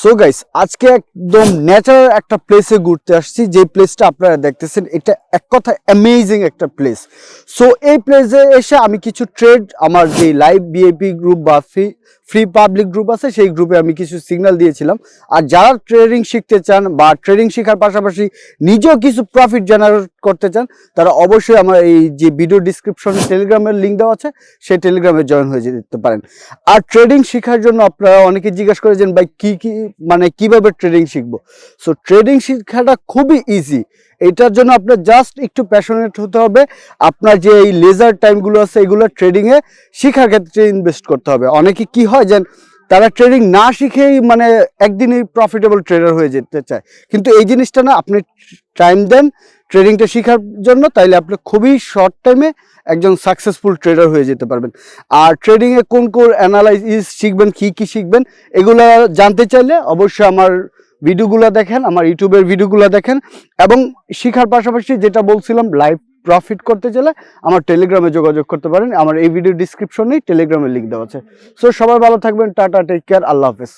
So guys আজকে একদম natural একটা প্লেসে ঘুরতে আসছি। যে প্লেসটা আপনারা দেখতেছেন, এটা এক কথা অ্যামেজিং একটা প্লেস সো এই প্লেসে এসে আমি কিছু ট্রেড আমার যে লাইভ বিএপি গ্রুপ বা ফ্রি ফ্রি পাবলিক গ্রুপ আছে, সেই গ্রুপে আমি কিছু সিগন্যাল দিয়েছিলাম। আর যারা ট্রেডিং শিখতে চান বা ট্রেডিং শেখার পাশাপাশি নিজেও কিছু প্রফিট জেনারেট করতে চান, তারা অবশ্যই আমার এই যে ভিডিও ডিসক্রিপশনে টেলিগ্রামের লিঙ্ক দেওয়া আছে, সেই টেলিগ্রামে জয়েন হয়ে যেতে পারেন। আর ট্রেডিং শেখার জন্য আপনারা অনেকে জিজ্ঞাসা করেছেন, ভাই, কি কি মানে কীভাবে ট্রেডিং শিখব? সো ট্রেডিং শেখাটা খুবই ইজি এটার জন্য আপনার জাস্ট একটু প্যাশনেট হতে হবে। আপনার যে এই লেজার টাইমগুলো আছে, এগুলো ট্রেডিংয়ে শেখার ক্ষেত্রে ইনভেস্ট করতে হবে। অনেকে কি হয় যেন তারা ট্রেডিং না শিখেই মানে একদিনই প্রফিটেবল ট্রেডার হয়ে যেতে চায়। কিন্তু এই জিনিসটা না, আপনি টাইম দেন ট্রেডিংটা শেখার জন্য, তাইলে আপনি খুবই শর্ট টাইমে একজন সাকসেসফুল ট্রেডার হয়ে যেতে পারবেন। আর ট্রেডিংয়ে কোন কোন অ্যানালাইসিস শিখবেন, কী কী শিখবেন, এগুলো জানতে চাইলে অবশ্যই আমার ভিডিওগুলো দেখেন, আমার ইউটিউবের ভিডিওগুলো দেখেন এবং শেখার পাশাপাশি যেটা বলছিলাম লাইভ প্রফিট করতে চাইলে আমার টেলিগ্রামে যোগাযোগ করতে পারেন। আমার এই ভিডিও ডিসক্রিপশনেই টেলিগ্রামের লিঙ্ক দেওয়া আছে। সো সবাই ভালো থাকবেন, টাটা টেক কেয়ার আল্লাহ হাফেজ।